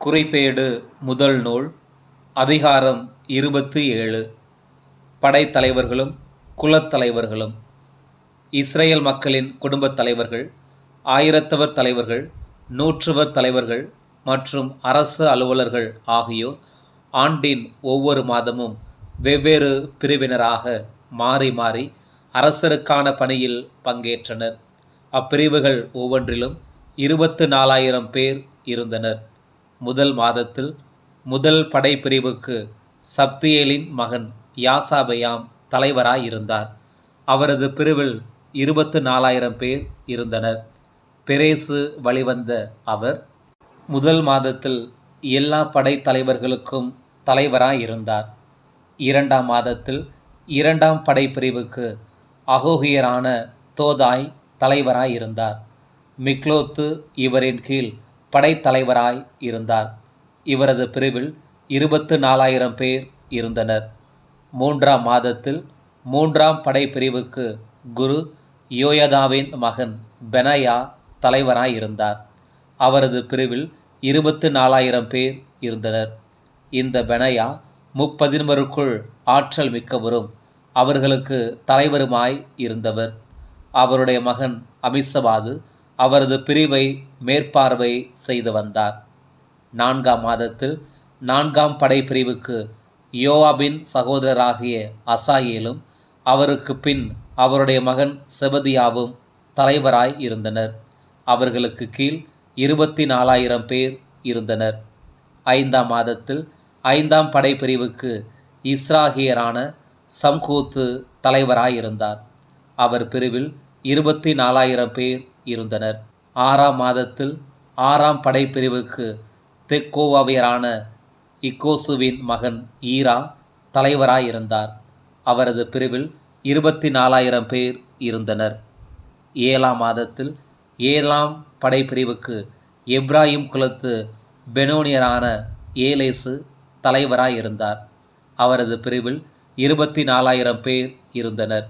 குறிப்பேடு முதல் நூல் அதிகாரம் இருபத்தி ஏழு. படைத்தலைவர்களும் குலத்தலைவர்களும் இஸ்ரேல் மக்களின் குடும்பத் தலைவர்கள் ஆயிரத்தவர் தலைவர்கள் நூற்றுவர் தலைவர்கள் மற்றும் அரசு அலுவலர்கள் ஆகியோர் ஆண்டின் ஒவ்வொரு மாதமும் வெவ்வேறு பிரிவினராக மாறி மாறி அரசருக்கான பணியில் பங்கேற்றனர். அப்பிரிவுகள் ஒவ்வொன்றிலும் இருபத்து நாலாயிரம் பேர் இருந்தனர். முதல் மாதத்தில் முதல் படைப்பிரிவுக்கு சப்தியேலின் மகன் யாசாபயாம் தலைவராய் இருந்தார் அவரது பிரிவில் இருபத்து நாலாயிரம் பேர் இருந்தனர். பெரேசு வழிவந்த அவர் முதல் மாதத்தில் எல்லா படைத்தலைவர்களுக்கும் தலைவராய் இருந்தார் இரண்டாம் மாதத்தில் இரண்டாம் படைப்பிரிவுக்கு அகோகியரான தோதாய் தலைவராய் இருந்தார் மிக்லோத்து இவரின் கீழ் படைத்தலைவராய் இருந்தார். இவரது பிரிவில் இருபத்து நாலாயிரம் பேர் இருந்தனர். மூன்றாம் மாதத்தில் மூன்றாம் படைப்பிரிவுக்கு குரு யோயதாவின் மகன் பெனயா தலைவராய் இருந்தார். அவரது பிரிவில் இருபத்து நாலாயிரம் பேர் இருந்தனர். இந்த பெனயா முப்பதினருக்குள் ஆற்றல் மிக்கவரும் அவர்களுக்கு தலைவருமாய் இருந்தவர். அவருடைய மகன் அமிசபாது அவரது பிரிவை மேற்பார்வை செய்து வந்தார். நான்காம் மாதத்தில் நான்காம் படைப்பிரிவுக்கு யோவாபின் சகோதரராகிய அசாயேலும் அவருக்கு பின் அவருடைய மகன் செபதியாவும் தலைவராய் இருந்தனர். அவர்களுக்கு கீழ் இருபத்தி நாலாயிரம் பேர் இருந்தனர். ஐந்தாம் மாதத்தில் ஐந்தாம் படைப்பிரிவுக்கு இஸ்ராகியரான சம்கூத்து தலைவராய் இருந்தார் அவர் பிரிவில் இருபத்தி நாலாயிரம் பேர் இருந்தனர். ஆறாம் மாதத்தில் ஆறாம் படைப்பிரிவுக்கு தெக்கோவாவியரான இக்கோசுவின் மகன் ஈரா தலைவராய் இருந்தார் அவரது பிரிவில் இருபத்தி நாலாயிரம் பேர் இருந்தனர். ஏழாம் மாதத்தில் ஏழாம் படைப்பிரிவுக்கு எப்ராஹிம் குலத்து பெனோனியரான ஏலேசு தலைவராய் இருந்தார் அவரது பிரிவில் இருபத்தி நாலாயிரம் பேர் இருந்தனர்.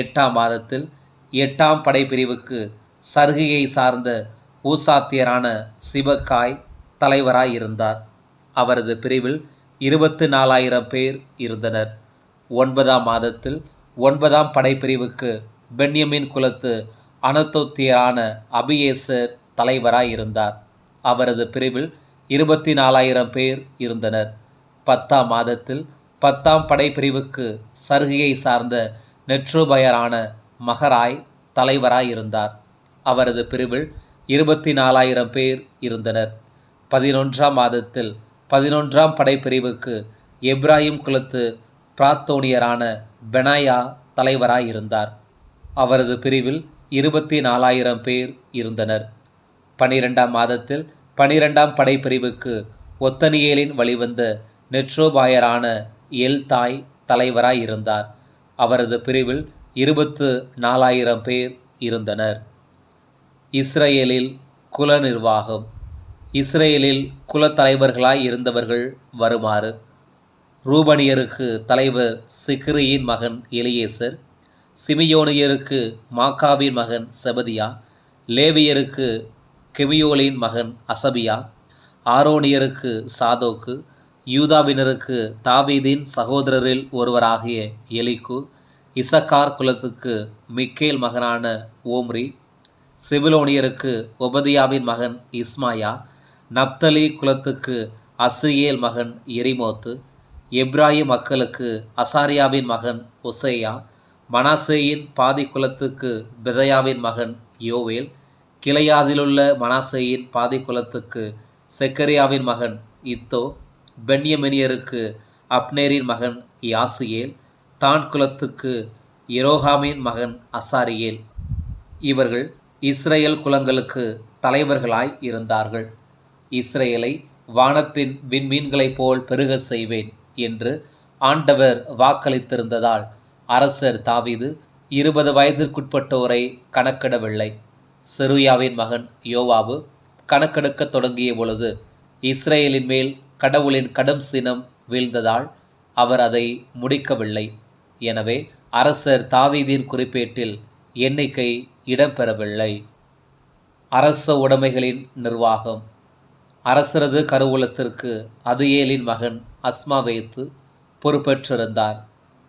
எட்டாம் மாதத்தில் எட்டாம் படைப்பிரிவுக்கு சருகையை சார்ந்த ஊசாத்தியரான சிவகாய் தலைவராய் இருந்தார். அவரது பிரிவில் இருபத்து நாலாயிரம் பேர் இருந்தனர். ஒன்பதாம் மாதத்தில் ஒன்பதாம் படைப்பிரிவுக்கு பென்யமின் குலத்து அனத்தோத்தியரான அபியேசர் தலைவராய் இருந்தார். அவரது பிரிவில் இருபத்தி நாலாயிரம் பேர் இருந்தனர். பத்தாம் மாதத்தில் பத்தாம் படைப்பிரிவுக்கு சருகையை சார்ந்த நெட்ரோபயரான மகராய் தலைவராய் இருந்தார். அவரது பிரிவில் இருபத்தி நாலாயிரம் பேர் இருந்தனர். பதினொன்றாம் மாதத்தில் பதினொன்றாம் படைப்பிரிவுக்கு எப்ராஹிம் குலத்து பிராத்தோனியரான பெனாயா தலைவராயிருந்தார். அவரது பிரிவில் இருபத்தி நாலாயிரம் பேர் இருந்தனர். பனிரெண்டாம் மாதத்தில் பனிரெண்டாம் படைப்பிரிவுக்கு ஒத்தனியேலின் வழிவந்த நெட்ரோபாயரான எல் தாய் இருந்தார் அவரது பிரிவில் இருபத்து நாலாயிரம் பேர் இருந்தனர். இஸ்ரேலில் குல நிர்வாகம் இஸ்ரேலில் குலத்தலைவர்களாய் இருந்தவர்கள் வருமாறு. ரூபனியருக்கு தலைவர் சிக்ரியின் மகன் எலியேசர் சிமியோனியருக்கு மாக்காவின் மகன் செபதியா லேவியருக்கு கெமியோலின் மகன் அசபியா ஆரோனியருக்கு சாதோக்கு யூதாவினருக்கு தாவீதின் சகோதரரில் ஒருவராகிய எலிக்கு இசக்கார் குலத்துக்கு மிக்கேல் மகனான ஓம்ரி செபிலோனியருக்கு ஒபதியாவின் மகன் இஸ்மாயா நப்தலி குலத்துக்கு அசியேல் மகன் எரிமோத்து எப்ராஹிம் மக்களுக்கு அசாரியாவின் மகன் ஒசேயா மனாசேயின் பாதி குலத்துக்கு பெதயாவின் மகன் யோவேல் கிளையாதிலுள்ள மனாசேயின் பாதி குலத்துக்கு செக்கரியாவின் மகன் இத்தோ பென்யமெனியருக்கு அப்னேரின் மகன் யாசியேல் தான் குலத்துக்கு எரோஹாமின் மகன் அசாரியேல். இவர்கள் இஸ்ரேல் குலங்களுக்கு தலைவர்களாய் இருந்தார்கள். இஸ்ரேலை வானத்தின் விண்மீன்களைப் போல் பெருக செய்வேன் என்று ஆண்டவர் வாக்களித்திருந்ததால் அரசர் தாவிது இருபது வயதிற்குட்பட்டோரை கணக்கிடவில்லை. செருயாவின் மகன் யோவாவு கணக்கெடுக்கத் தொடங்கிய பொழுது இஸ்ரேலின் மேல் கடவுளின் கடும் சினம் வீழ்ந்ததால் அவர் அதை முடிக்கவில்லை. எனவே அரசர் தாவீதின் குறிப்பேட்டில் எண்ணிக்கை இடம்பெறவில்லை. அரச உடைமைகளின் நிர்வாகம். அரசரது கருவூலத்திற்கு அதியேலின் மகன் அஸ்மா வைத்து பொறுப்பேற்றிருந்தார்.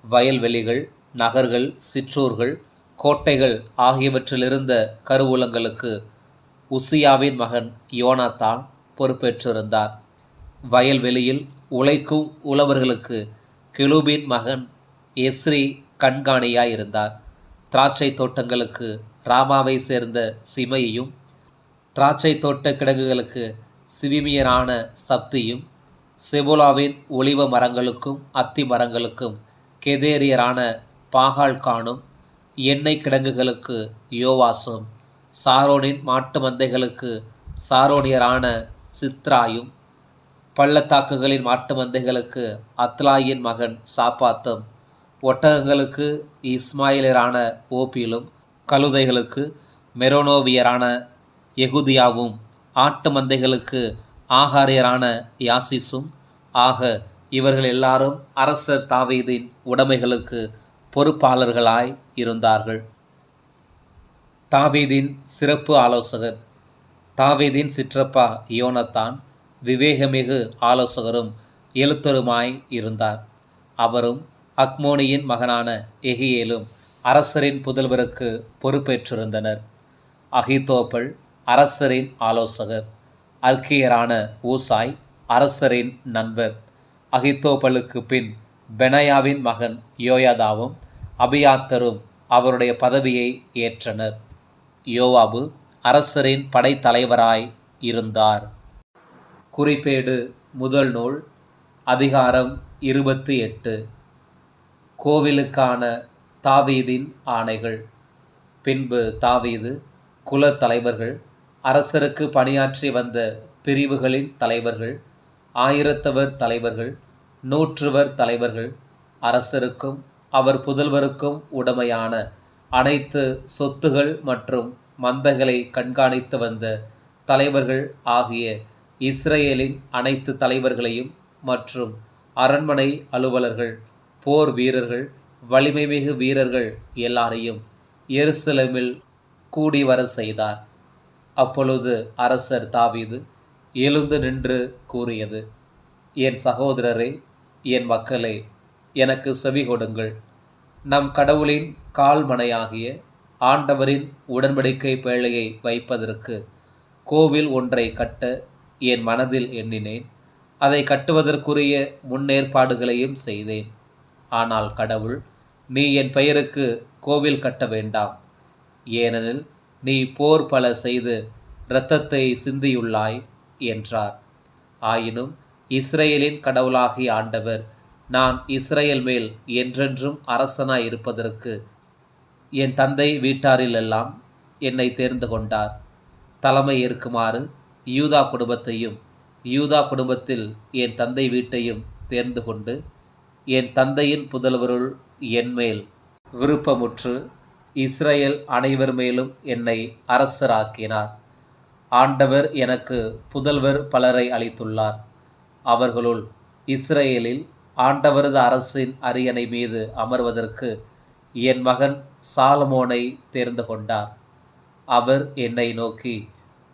வயல்வெளிகள் நகர்கள் சிற்றூர்கள் கோட்டைகள் ஆகியவற்றிலிருந்த கருவூலங்களுக்கு உசியாவின் மகன் யோனாத்தான் பொறுப்பேற்றிருந்தார். வயல்வெளியில் உழைக்கும் உழவர்களுக்கு கெலூபின் மகன் எஸ்ரி கண்காணியாயிருந்தார். திராட்சை தோட்டங்களுக்கு ராமாவை சேர்ந்த சிமையும் திராட்சை தோட்ட கிடங்குகளுக்கு சிவிமியரான சப்தியும் செபுலாவின் ஒளிவ மரங்களுக்கும் அத்தி மரங்களுக்கும் கெதேரியரான பாகால் காணும் எண்ணெய் கிடங்குகளுக்கு யோவாசும் சாரோனின் மாட்டு மந்தைகளுக்கு சாரோனியரான சித்ராயும் பள்ளத்தாக்குகளின் மாட்டு மந்தைகளுக்கு அத்லாயின் மகன் சாப்பாத்தும் ஒட்டகங்களுக்கு இஸ்மாயிலரான ஓபிலும் கழுதைகளுக்கு மெரோனோவியரான எகுதியாவும் ஆட்டு மந்தைகளுக்கு ஆகாரியரான யாசிஸும் ஆக இவர்கள் எல்லாரும் அரசர் தாவீதின் உடைமைகளுக்கு பொறுப்பாளர்களாய் இருந்தார்கள். தாவீதின் சிறப்பு ஆலோசகர் தாவீதின் சிற்றப்பா யோனத்தான் விவேகமிகு ஆலோசகரும் எழுத்தருமாய் இருந்தார். அவரும் அக்மோனியின் மகனான எகியேலும் அரசரின் புதல்வருக்கு பொறுப்பேற்றிருந்தனர். அகிதோப்பல் அரசரின் ஆலோசகர். அர்க்கியரான ஊசாய் அரசரின் நண்பர். அகித்தோப்பலுக்கு பின் பெனயாவின் மகன் யோயாதாவும் அபியாத்தரும் அவருடைய பதவியை ஏற்றனர். யோவாபு அரசரின் படைத்தலைவராய் இருந்தார். குறிப்பேடு முதல் நூல் அதிகாரம் இருபத்தி எட்டு. கோவிலுக்கான தாவீதின் ஆணைகள். பின்பு தாவீது குல தலைவர்கள் அரசருக்கு பணியாற்றி வந்த பிரிவுகளின் தலைவர்கள் ஆயிரத்தவர் தலைவர்கள் நூற்றுவர் தலைவர்கள் அரசருக்கும் அவர் புதல்வருக்கும் உடமையான அனைத்து சொத்துகள் மற்றும் மந்தைகளை கண்காணித்து வந்த தலைவர்கள் ஆகிய இஸ்ரேலின் அனைத்து தலைவர்களையும் மற்றும் அரண்மனை அலுவலர்கள் போர் வீரர்கள் வலிமைமிகு வீரர்கள் எல்லாரையும் எருசலேமில் கூடி வர செய்தார். அப்பொழுது அரசர் தாவீது எழுந்து நின்று கூறியது என் சகோதரரே என் மக்களே எனக்கு செவி கொடுங்கள். நம் கடவுளின் கால்மனையாகிய ஆண்டவரின் உடன்படிக்கை பேழையை வைப்பதற்கு கோவில் ஒன்றை கட்ட என் மனதில் எண்ணினேன். அதை கட்டுவதற்குரிய முன்னேற்பாடுகளையும் செய்தேன். ஆனால் கடவுள் நீ என் பெயருக்கு கோவில் கட்ட வேண்டாம். ஏனெனில் நீ போர் பல செய்து இரத்தத்தை சிந்தியுள்ளாய் என்றார். ஆயினும் இஸ்ரேலின் கடவுளாகிய ஆண்டவர் நான் இஸ்ரேல் மேல் என்றென்றும் அரசனாய் இருப்பதற்கு என் தந்தை வீட்டாரிலெல்லாம் என்னை தேர்ந்து கொண்டார். தலைமை ஏற்குமாறு யூதா குடும்பத்தையும் யூதா குடும்பத்தில் என் தந்தை வீட்டையும் தேர்ந்து கொண்டு என் தந்தையின் புதல்வருள் என்மேல் விருப்பமுற்று இஸ்ரேல் அனைவர் மேலும் என்னை அரசராக்கினார். ஆண்டவர் எனக்கு புதல்வர் பலரை அளித்துள்ளார். அவர்களுள் இஸ்ரேலில் ஆண்டவரது அரசின் அரியணை மீது அமர்வதற்கு என் மகன் சாலமோனை தேர்ந்து கொண்டார். அவர் என்னை நோக்கி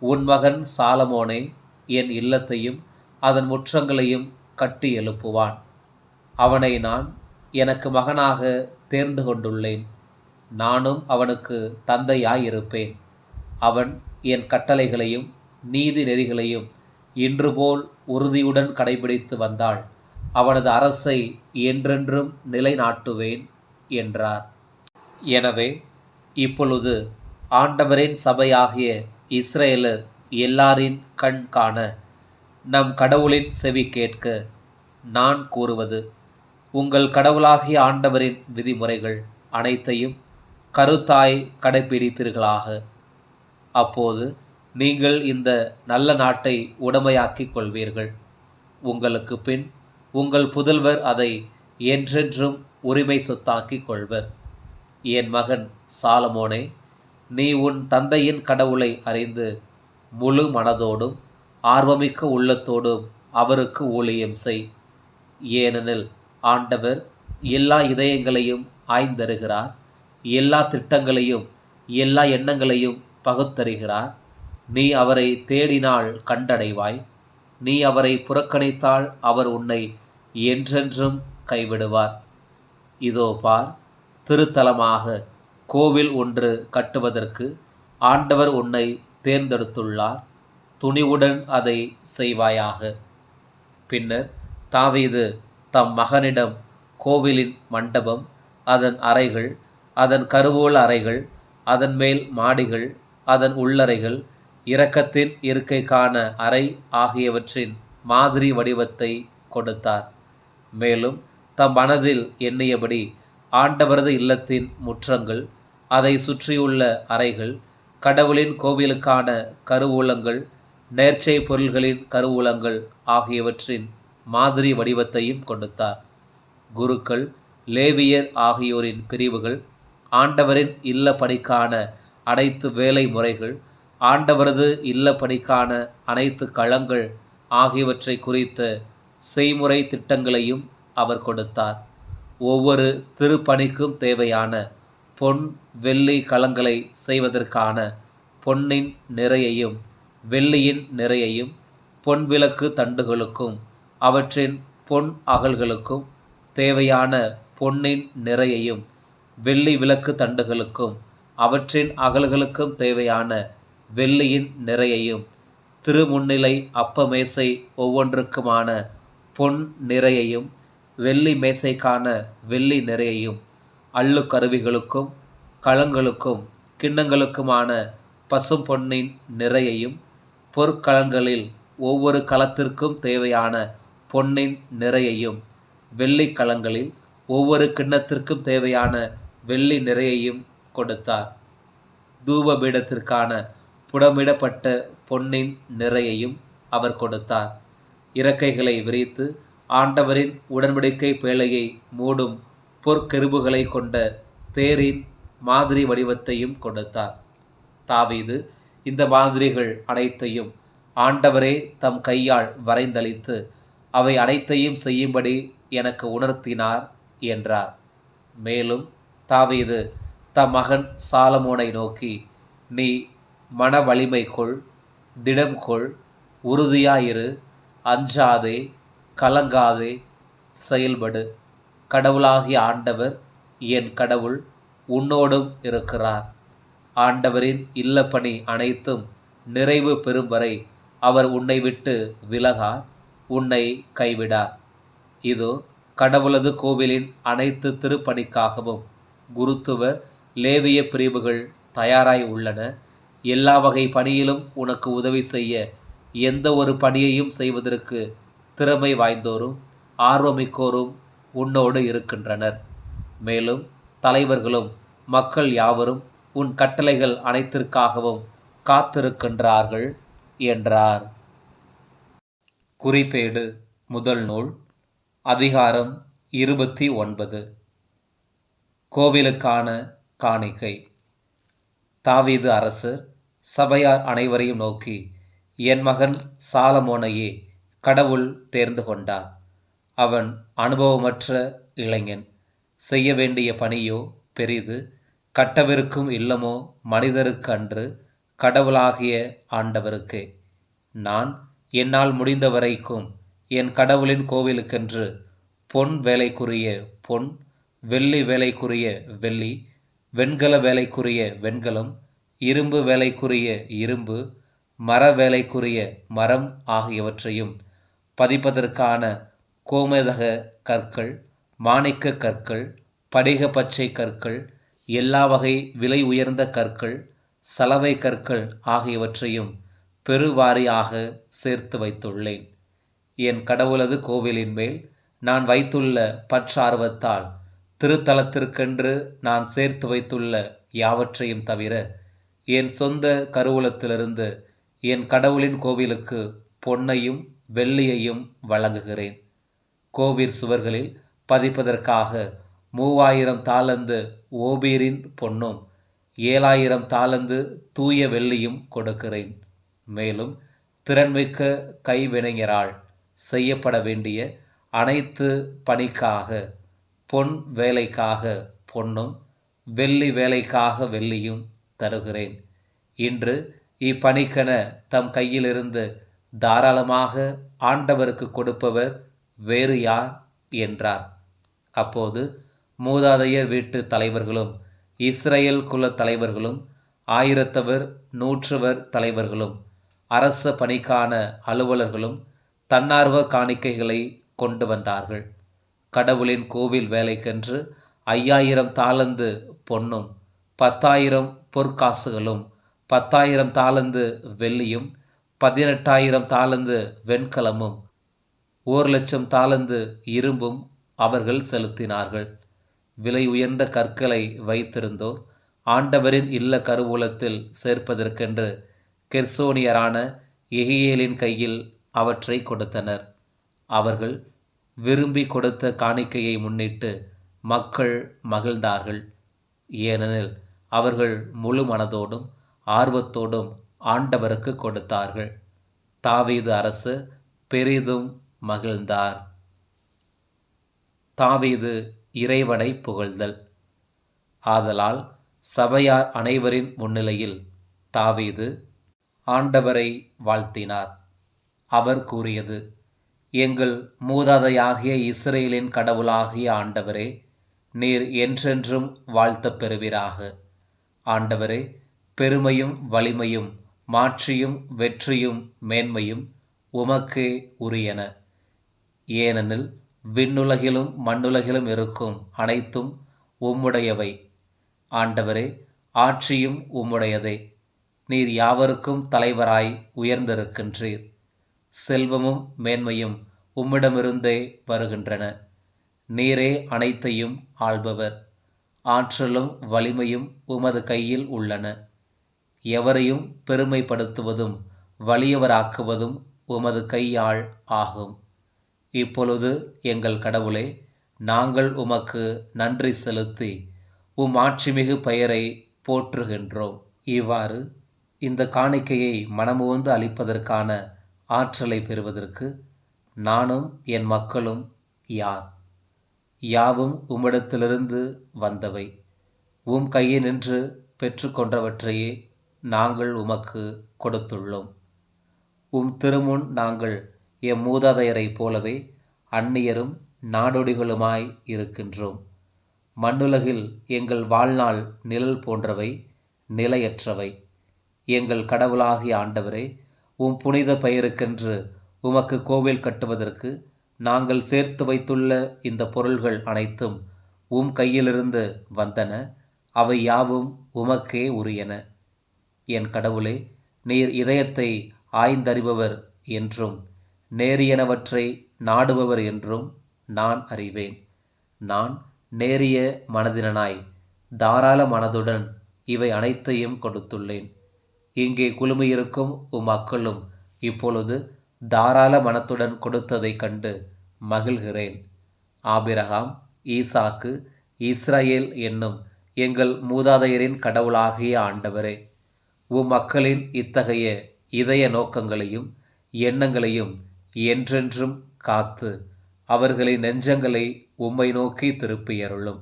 உன் மகன் சாலமோனே என் இல்லத்தையும் அதன் முற்றங்களையும் கட்டி எழுப்புவான். அவனை நான் எனக்கு மகனாக தேர்ந்து கொண்டுள்ளேன். நானும் அவனுக்கு தந்தையாயிருப்பேன். அவன் என் கட்டளைகளையும் நீதி நெறிகளையும் இன்று போல் உறுதியுடன் கடைபிடித்து வந்தாள். அவனது அரசை என்றென்றும் நிலைநாட்டுவேன் என்றார். எனவே இப்பொழுது ஆண்டவரின் சபையாகிய இஸ்ரேலர் எல்லாரின் கண் காண நம் கடவுளின் செவி கேட்க நான் கூறுவது உங்கள் கடவுளாகிய ஆண்டவரின் விதிமுறைகள் அனைத்தையும் கருத்தாய் கடைப்பிடிப்பீர்களாக அப்போது நீங்கள் இந்த நல்ல நாட்டை உடமையாக்கிக் கொள்வீர்கள். உங்களுக்கு பின் உங்கள் புதல்வர் அதை என்றென்றும் உரிமை சொத்தாக்கிக் கொள்வர். என் மகன் சாலமோனே நீ உன் தந்தையின் கடவுளை அறிந்து முழு மனதோடும் ஆர்வமிக்க உள்ளத்தோடும் அவருக்கு ஊழியம் செய். ஏனெனில் ஆண்டவர் எல்லா இதயங்களையும் ஆய்ந்தருகிறார். எல்லா திட்டங்களையும் எல்லா எண்ணங்களையும் பகுத்தறிகிறார். நீ அவரை தேடினால் கண்டடைவாய். நீ அவரை புறக்கணித்தால் அவர் உன்னை என்றென்றும் கைவிடுவார். இதோ பார் திருத்தலமாக கோவில் ஒன்று கட்டுவதற்கு ஆண்டவர் உன்னை தேர்ந்தெடுத்துள்ளார். துணிவுடன் அதை செய்வாயாக. பின்னர் தாவீது தம் மகனிடம் கோவிலின் மண்டபம் அதன் அறைகள் அதன் கருவூல அறைகள் அதன் மேல் மாடிகள் அதன் உள்ளறைகள் இரக்கத்தின் இருக்கைக்கான அறை ஆகியவற்றின் மாதிரி வடிவத்தை கொடுத்தார். மேலும் தம் மனதில் எண்ணியபடி ஆண்டவரது இல்லத்தின் முற்றங்கள் அதை சுற்றியுள்ள அறைகள் கடவுளின் கோவிலுக்கான கருவூலங்கள் நேர்ச்சை பொருள்களின் கருவூலங்கள் ஆகியவற்றின் மாதிரி வடிவத்தையும் கொடுத்தார். குருக்கள் லேவியர் ஆகியோரின் பிரிவுகள் ஆண்டவரின் இல்ல பணிக்கான அனைத்து வேலை முறைகள் ஆண்டவரது இல்ல பணிக்கான அனைத்து களங்கள் ஆகியவற்றை குறித்த செய்முறை திட்டங்களையும் அவர் கொடுத்தார். ஒவ்வொரு திருப்பணிக்கும் தேவையான பொன் வெள்ளி களங்களை செய்வதற்கான பொன்னின் நிறையையும் வெள்ளியின் நிறையையும் பொன் விளக்கு தண்டுகளுக்கும் அவற்றின் பொன் அகல்களுக்கும் தேவையான பொன்னின் நிறையையும் வெள்ளி விளக்கு தண்டுகளுக்கும் அவற்றின் அகல்களுக்கும் தேவையான வெள்ளியின் நிறையையும் திருமுன்னிலை அப்ப மேசை ஒவ்வொன்றுக்குமான பொன் நிறையையும் வெள்ளி மேசைக்கான வெள்ளி நிறையையும் அள்ளு கருவிகளுக்கும் களங்களுக்கும் கிண்ணங்களுக்குமான பசும் பொன்னின் நிறையையும் பொற்களங்களில் ஒவ்வொரு களத்திற்கும் தேவையான பொன்னின் நிறையையும் வெள்ளி கலங்களில் ஒவ்வொரு கிண்ணத்திற்கும் தேவையான வெள்ளி நிறையையும் கொடுத்தார். தூபபீடத்திற்கான புடமிடப்பட்ட பொன்னின் நிறையையும் அவர் கொடுத்தார். இறக்கைகளை விரித்து ஆண்டவரின் உடன்படிக்கை பேழையை மூடும் பொற்கெருபுகளை கொண்ட தேரின் மாதிரி வடிவத்தையும் கொடுத்தார். தாவீது இந்த மாதிரிகள் அனைத்தையும் ஆண்டவரே தம் கையால் வரைந்தளித்து அவை அனைத்தையும் செய்யும்படி எனக்கு உணர்த்தினார் என்றார். மேலும் தாவீது தம் மகன் சாலமோனை நோக்கி நீ மன வலிமை கொள் திடம் கொள் உறுதியாயிரு அஞ்சாதே கலங்காதே செயல்படு. கடவுளாகிய ஆண்டவர் என் கடவுள் உன்னோடும் இருக்கிறார். ஆண்டவரின் இல்லப்பணி அனைத்தும் நிறைவு பெறும் வரை அவர் உன்னை விட்டு விலகார். உன்னை கைவிடார் இதோ கடவுளது கோவிலின் அனைத்து திருப்பணிக்காகவும் குருத்துவ லேவிய பிரிவுகள் தயாராய் உள்ளன. எல்லா வகை பணியிலும் உனக்கு உதவி செய்ய எந்த ஒரு பணியையும் செய்வதற்கு திறமை வாய்ந்தோரும் ஆர்வமிக்கோரும் உன்னோடு இருக்கின்றனர். மேலும் தலைவர்களும் மக்கள் யாவரும் உன் கட்டளைகள் அனைத்திற்காகவும் காத்திருக்கின்றார்கள் என்றார். குறிப்பேடு முதல் நூல் அதிகாரம் இருபத்தி ஒன்பது. கோவிலுக்கான காணிக்கை. தாவீது அரசர் சபையார் அனைவரையும் நோக்கி என் மகன் சாலமோனையே கடவுள் தேர்ந்து கொண்டார். அவன் அனுபவமற்ற இளைஞன். செய்ய வேண்டிய பணியோ பெரிது. கட்டவிருக்கும் இல்லமோ மனிதருக்கு அன்று கடவுளாகிய ஆண்டவருக்கே. நான் என்னால் முடிந்த வரைக்கும் என் கடவுளின் கோவிலுக்கென்று பொன் வேலைக்குரிய பொன் வெள்ளி வேலைக்குரிய வெள்ளி வெண்கல வேலைக்குரிய வெண்கலம் இரும்பு வேலைக்குரிய இரும்பு மர வேலைக்குரிய மரம் ஆகியவற்றையும் பதிப்பதற்கான கோமேதக கற்கள் மாணிக்க கற்கள் படிக பச்சை கற்கள் எல்லா வகை விலை உயர்ந்த கற்கள் சலவை கற்கள் ஆகியவற்றையும் பெருவாரியாக சேர்த்து வைத்துள்ளேன். என் கடவுளது கோவிலின் மேல் நான் வைத்துள்ள பற்றார்வத்தால் திருத்தலத்திற்கென்று நான் சேர்த்து வைத்துள்ள யாவற்றையும் தவிர என் சொந்த கருவூலத்திலிருந்து என் கடவுளின் கோவிலுக்கு பொன்னையும் வெள்ளியையும் வழங்குகிறேன். கோவில் சுவர்களில் பதிப்பதற்காக மூவாயிரம் தாளந்து ஓபீரின் பொன்னும் ஏழாயிரம் தாளந்து தூய வெள்ளியும் கொடுக்கிறேன். மேலும் திறன்மிக்க கைவினைஞரால் செய்யப்பட வேண்டிய அனைத்து பணிக்காக பொன் வேலைக்காக பொன்னும் வெள்ளி வேலைக்காக வெள்ளியும் தருகிறேன். இன்று இப்பணிக்கென தம் கையிலிருந்து தாராளமாக ஆண்டவருக்கு கொடுப்பவர் வேறு யார் என்றார். அப்போது மூதாதையர் வீட்டு தலைவர்களும் இஸ்ரேல் குல தலைவர்களும் ஆயிரத்தவர் நூற்றுவர் தலைவர்களும் அரச பணிக்கான அலுவலர்களும் தன்னார்வ காணிக்கைகளை கொண்டு வந்தார்கள். கடவுளின் கோவில் வேலைக்கென்று ஐயாயிரம் தாளந்து பொன்னும் பத்தாயிரம் பொற்காசுகளும் பத்தாயிரம் தாளந்து வெள்ளியும் பதினெட்டாயிரம் தாளந்து வெண்கலமும் ஓர் லட்சம் தாளந்து இரும்பும் அவர்கள் செலுத்தினார்கள். விலை உயர்ந்த கற்களை வைத்திருந்தோர் ஆண்டவரின் இல்ல கருவூலத்தில் சேர்ப்பதற்கென்று கெர்சோனியரான எகியேலின் கையில் அவற்றை கொடுத்தனர். அவர்கள் விரும்பி கொடுத்த காணிக்கையை முன்னிட்டு மக்கள் மகிழ்ந்தார்கள். ஏனெனில் அவர்கள் முழு மனதோடும் ஆர்வத்தோடும் ஆண்டவருக்கு கொடுத்தார்கள். தாவீது அரசு பெரிதும் மகிழ்ந்தார். தாவீது இறைவனை புகழ்தல். ஆதலால் சபையார் அனைவரின் முன்னிலையில் தாவீது ஆண்டவரை வாழ்த்தினார். அவர் கூறியது எங்கள் மூதாதையாகிய இஸ்ரேலின் கடவுளாகிய ஆண்டவரே நீர் என்றென்றும் வாழ்த்தப் பெறுவீராக. ஆண்டவரே பெருமையும் வலிமையும் மாற்றியும் வெற்றியும் மேன்மையும் உமக்கே உரியன. ஏனெனில் விண்ணுலகிலும் மண்ணுலகிலும் இருக்கும் அனைத்தும் உம்முடையவை. ஆண்டவரே ஆட்சியும் உம்முடையதே. நீர் யாவருக்கும் தலைவராய் உயர்ந்திருக்கின்றீர். செல்வமும் மேன்மையும் உம்மிடமிருந்தே வருகின்றன. நீரே அனைத்தையும் ஆள்பவர். ஆற்றலும் வலிமையும் உமது கையில் உள்ளன. எவரையும் பெருமைப்படுத்துவதும் வலியவராக்குவதும் உமது கையாள் ஆகும். இப்பொழுது எங்கள் கடவுளே நாங்கள் உமக்கு நன்றி செலுத்தி உம் ஆட்சிமிகு பெயரை போற்றுகின்றோம். இவ்வாறு இந்த காணிக்கையை மனமுவந்து அளிப்பதற்கான ஆற்றலை பெறுவதற்கு நானும் என் மக்களும் யார்? யாவும் உம்மிடத்திலிருந்து வந்தவை. உம் கையில் நின்று பெற்றுக்கொண்டவற்றையே நாங்கள் உமக்கு கொடுத்துள்ளோம். உம் திருமுன் நாங்கள் எம் மூதாதையரைப் போலவே அந்நியரும் நாடோடிகளுமாய் இருக்கின்றோம். மண்ணுலகில் எங்கள் வாழ்நாள் நிழல் போன்றவை நிலையற்றவை. எங்கள் கடவுளாகிய ஆண்டவரே உம் புனித பெயருக்கென்று உமக்கு கோவில் கட்டுவதற்கு நாங்கள் சேர்த்து வைத்துள்ள இந்த பொருள்கள் அனைத்தும் உம் கையிலிருந்து வந்தன. அவை யாவும் உமக்கே உரியன. என் கடவுளே நீர் இதயத்தை ஆய்ந்தறிபவர் என்றும் நேரியனவற்றை நாடுபவர் என்றும் நான் அறிவேன். நான் நேரிய மனதினனாய் தாராள மனதுடன் இவை அனைத்தையும் கொடுத்துள்ளேன். இங்கே குழுமையிருக்கும் உம் மக்களும் இப்பொழுது தாராள மனத்துடன் கொடுத்ததை கண்டு மகிழ்கிறேன். ஆபிரகாம் ஈசாக்கு இஸ்ரேல் என்னும் எங்கள் மூதாதையரின் கடவுளாகிய ஆண்டவரே உம் மக்களின் இத்தகைய இதய நோக்கங்களையும் எண்ணங்களையும் என்றென்றும் காத்து அவர்களின் நெஞ்சங்களை உம்மை நோக்கி திருப்பியருளும்.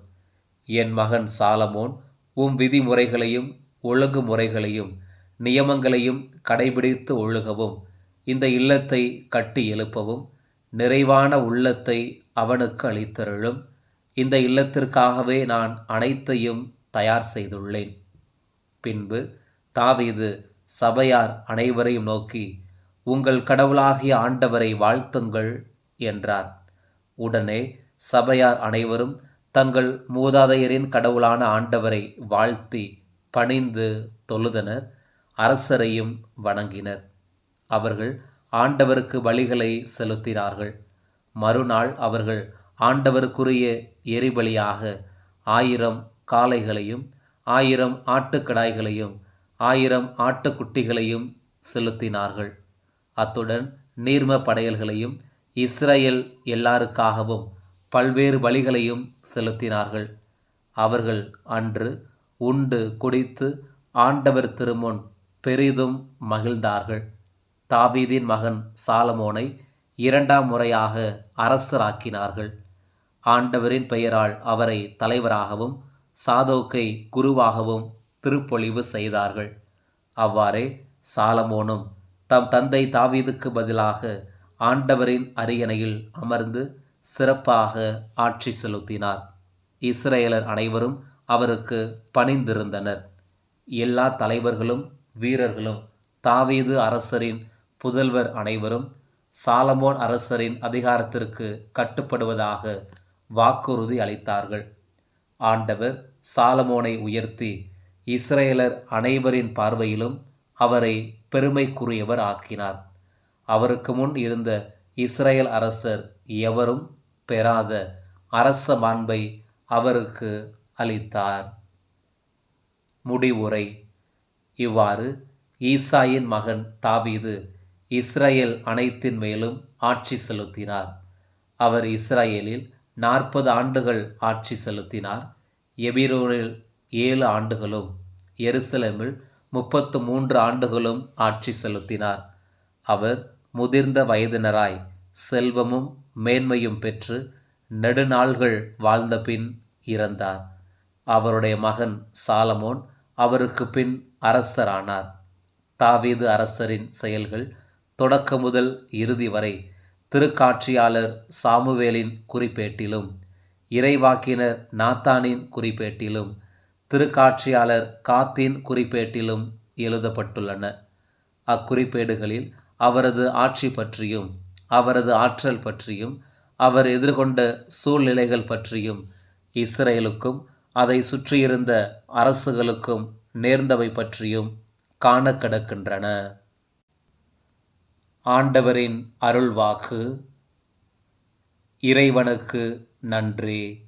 என் மகன் சாலமோன் உம் விதிமுறைகளையும் ஒழுங்குமுறைகளையும் நியமங்களையும் கடைபிடித்து ஒழுகவும். இந்த இல்லத்தை கட்டி எழுப்பவும். நிறைவான உள்ளத்தை அவனுக்கு அளித்தருளும். இந்த இல்லத்திற்காகவே நான் அனைத்தையும் தயார் செய்துள்ளேன். பின்பு தாவீது சபையார் அனைவரையும் நோக்கி உங்கள் கடவுளாகிய ஆண்டவரை வாழ்த்துங்கள் என்றார். உடனே சபையார் அனைவரும் தங்கள் மூதாதையரின் கடவுளான ஆண்டவரை வாழ்த்தி பணிந்து தொழுதனர். அரசரையும் வணங்கினர். அவர்கள் ஆண்டவருக்கு வழிகளை செலுத்தினார்கள். மறுநாள் அவர்கள் ஆண்டவருக்குரிய எரிபலியாக ஆயிரம் காளைகளையும் ஆயிரம் ஆட்டுக்கடாய்களையும் ஆயிரம் ஆட்டுக்குட்டிகளையும் செலுத்தினார்கள். அத்துடன் நீர்ம படையல்களையும் இஸ்ரேல் எல்லாருக்காகவும் பல்வேறு வழிகளையும் செலுத்தினார்கள். அவர்கள் அன்று உண்டு குடித்து ஆண்டவர் திருமுன் பெரிதும் மகிழ்ந்தார்கள். தாவீதின் மகன் சாலமோனை இரண்டாம் முறையாக அரசராக்கினார்கள். ஆண்டவரின் பெயரால் அவரை தலைவராகவும் சாதோக்கை குருவாகவும் திருப்பொழிவு செய்தார்கள். அவ்வாறே சாலமோனும் தம் தந்தை தாவீதுக்கு பதிலாக ஆண்டவரின் அரியணையில் அமர்ந்து சிறப்பாக ஆட்சி செலுத்தினார். இஸ்ரேலர் அனைவரும் அவருக்கு பணிந்திருந்தனர். எல்லா தலைவர்களும் வீரர்களும் தாவீது அரசரின் புதல்வர் அனைவரும் சாலமோன் அரசரின் அதிகாரத்திற்கு கட்டுப்படுவதாக வாக்குறுதி அளித்தார்கள். ஆண்டவர் சாலமோனை உயர்த்தி இஸ்ரேலர் அனைவரின் பார்வையிலும் அவரை பெருமைக்குரியவர் ஆக்கினார். அவருக்கு முன் இருந்த இஸ்ரேல் அரசர் எவரும் பெறாத அரச மாண்பை அவருக்கு அளித்தார். முடிவுரை. இவ்வாறு ஈசாயின் மகன் தாவீது இஸ்ரேல் அனைத்தின் மேலும் ஆட்சி செலுத்தினார். அவர் இஸ்ரேலில் நாற்பது ஆண்டுகள் ஆட்சி செலுத்தினார். எபிரோனில் ஏழு ஆண்டுகளும் எருசலேமில் முப்பத்து மூன்று ஆண்டுகளும் ஆட்சி செலுத்தினார். அவர் முதிர்ந்த வயதினராய் செல்வமும் மேன்மையும் பெற்று நெடுநாள்கள் வாழ்ந்த பின் இறந்தார். அவருடைய மகன் சாலமோன் அவருக்கு பின் அரசரானார். தாவீது அரசரின் செயல்கள் தொடக்க முதல் இறுதி வரை திருக்காட்சியாளர் சாமுவேலின் குறிப்பேட்டிலும் இறைவாக்கினர் நாத்தானின் குறிப்பேட்டிலும் திருக்காட்சியாளர் காத்தின் குறிப்பேட்டிலும் எழுதப்பட்டுள்ளன. அக்குறிப்பேடுகளில் அவரது ஆட்சி பற்றியும் அவரது ஆற்றல் பற்றியும் அவர் எதிர்கொண்ட சூழ்நிலைகள் பற்றியும் இஸ்ரேலுக்கும் அதை சுற்றியிருந்த அரசுகளுக்கும் நேர்ந்தவை பற்றியும் காண கிடக்கின்றன. ஆண்டவரின் அருள்வாக்கு இறைவனுக்கு நன்றி.